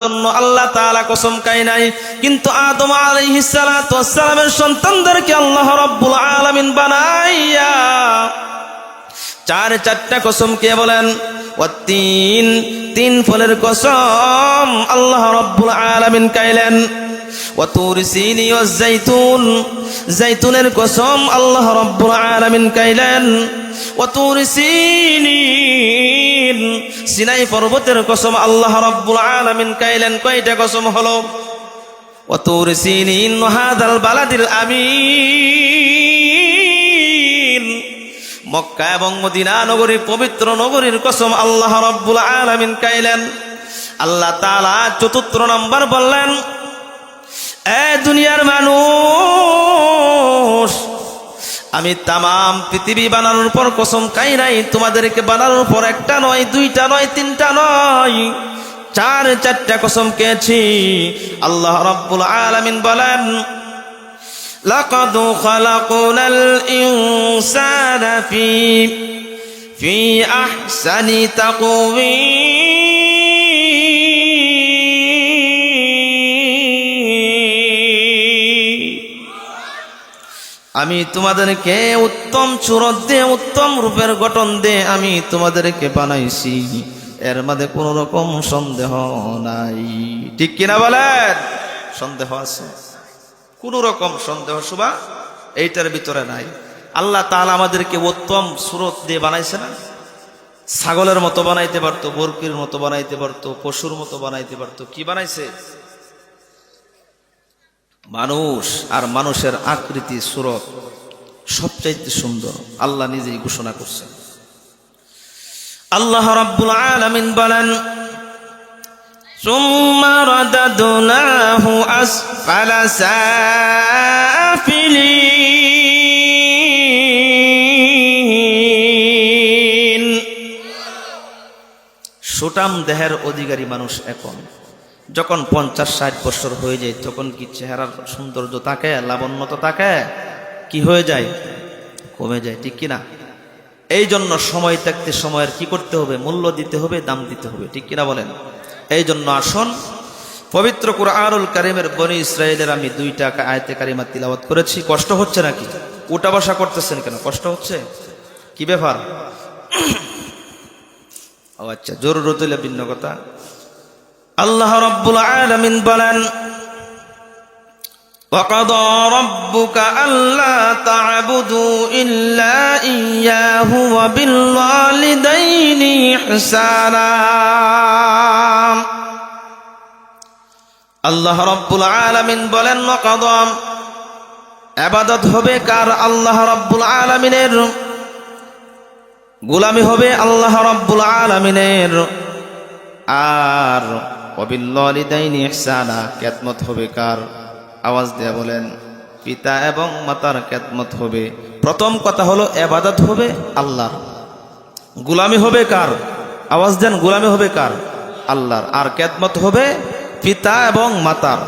আল্লাহ কসম নাই। কিন্তু আল্লাহ আলামিন বানাইয়া চার, চারটা কসম কে বলেন? তিন তিন ফলের কসম আল্লাহ রব্বুল আলামিন কাইলেন ও তুর সিনি ও জাইতুন কসম আল্লাহ রব্বুল আলামিন কাইলেন ও তুর সিনিন সিনাই পর্বতের কসম আল্লাহ রব্বুল আলামিন কাইলেন। কয়টা কসম হলো? ও তুর সিনিন হাদাল বালাদিল আমিন। মক্কা এবং মদিনা নগরী পবিত্র নগরীর কসম আল্লাহ রব্বুল আলামিন কাইলেন। আল্লাহ তালা চতুর্থ নম্বর বললেন, এ দুনিয়ার মানুষ আমি তামাম পৃথিবী বানানোর পর কসম খাই নাই তোমাদেরকে বানানোর পর একটা নয় দুইটা নয় তিনটা নয় চার চারটা কসম খেয়েছি আল্লাহ রব্বুল আলামিন বলেন لقد خلقنا الإنسان في في أحسن تقويم আমি তোমাদেরকে উত্তম চুরত দিয়ে, উত্তম রূপের গঠন দিয়ে আমি তোমাদেরকে বানাইছি। এর মধ্যে কোন রকম সন্দেহ নাই। ঠিক কিনা বলেন? সন্দেহ আছে। কোন রকম সন্দেহ শুভা এইটার ভিতরে নাই। আল্লাহ তাহলে আমাদেরকে উত্তম সুরত দিয়ে বানাইছে না? ছাগলের মতো বানাইতে পারতো, বরকির মতো বানাইতে পারতো, পশুর মতো বানাইতে পারতো। কি বানাইছে? মানুষ আর মানুষের আকৃতি সুরত সবচাইতে সুন্দর আল্লাহ নিজেই ঘোষণা করছেন আল্লাহ রাব্বুল আলামিন বলেন ثم رددناه أسفل سافلين সুটাম দেহের অধিকারী মানুষ এখন যখন পঞ্চাশ ষাট বছর হয়ে যায়, তখন কি চেহারার সৌন্দর্য তাকে লাবণ্যতা তাকে কি হয়ে যায়? কমে যায়, ঠিক কিনা? এই জন্য সময় থাকতে সময়ের কি করতে হবে? মূল্য দিতে হবে, দাম দিতে হবে, ঠিক কিনা বলেন? এই জন্য আসুন, পবিত্র কুরআনুল কারিমের বনি ইসরায়েলের আমি দুইটা আয়তে কারিমা তিলাওয়াত করেছি। কষ্ট হচ্ছে নাকি? উঠা বসা করতেছেন কেন? কষ্ট হচ্ছে? কি ব্যাপার? ও আচ্ছা জরুরত হইলে ভিন্ন কথা আল্লাহ রব্বুল আলামিন বলেন وقضى ربك ألا تعبدوا إلا إياه وبالوالدين إحسانا আল্লাহ রব্বুল আলামিন বলেন ওয়াকাদম আবাদত হবে কার আল্লাহ রব্বুল আলামিনের গোলামি হবে আল্লাহ রব্বুল আলামিনের আর অবিল্লিদাইনি ইহসানা, কেতমত হবে কার? আওয়াজ দেয়া বলেন, পিতা এবং মাতার কেতমত হবে। প্রথম কথা হলো এবাদত হবে আল্লাহর। গুলামি হবে কার? আওয়াজ দেন, গুলামি হবে কার? আল্লাহর। আর কেতমত হবে পিতা এবং মাতার।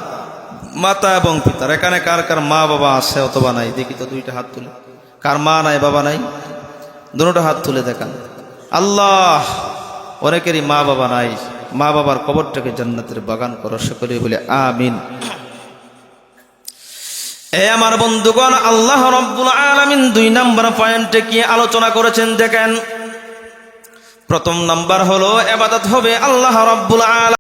মাতা এবং পিতার। এখানে কার কার মা বাবা আছে অথবা নাই? দেখি তো দুইটা হাত তুলে। কার মা নাই, বাবা নাই? দুটো হাত তুলে দেখান। আল্লাহ, অনেকেরই মা বাবা নাই। মা বাবার কবরটাকে জান্নাতের বাগান করো সকলে বলে আমিন। এ আমার বন্ধুগণ, আল্লাহ রব্বুল আলামিন দুই নাম্বার পয়েন্টে কি আলোচনা করেছেন দেখেন। প্রথম নাম্বার হলো, এবাদত হবে আল্লাহ রব্বুল আলামিন।